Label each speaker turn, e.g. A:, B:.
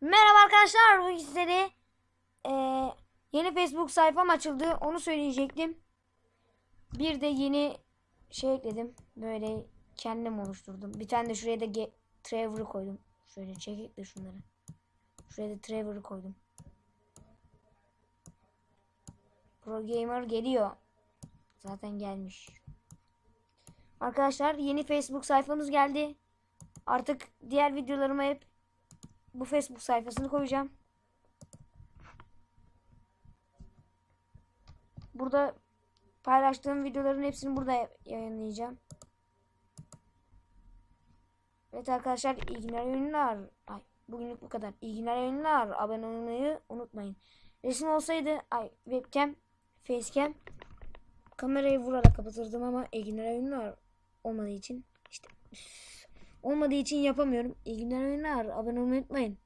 A: Merhaba arkadaşlar. Bugün sizlere eee, yeni Facebook sayfam açıldı. Onu söyleyecektim. Bir de yeni şey ekledim. Böyle kendim oluşturdum. Bir tane de şuraya da Trevor'ı koydum. Şöyle çekip de şunları. Şuraya da Trevor'ı koydum. Pro Gamer geliyor. Zaten gelmiş. Arkadaşlar yeni Facebook sayfamız geldi. Artık diğer videolarıma hep bu Facebook sayfasını koyacağım. Burada paylaştığım videoların hepsini burada yayınlayacağım. Evet arkadaşlar iyi günler oyunlar. Ay bugünlük bu kadar. İyi günler oyunlar. Abone olmayı unutmayın. Resim olsaydı ay webcam, facecam kamerayı vurarak kapatırdım ama iyi günler oyunlar olmadığı için işte üf, olmadığı için yapamıyorum. İyi günler. Abone olmayı unutmayın.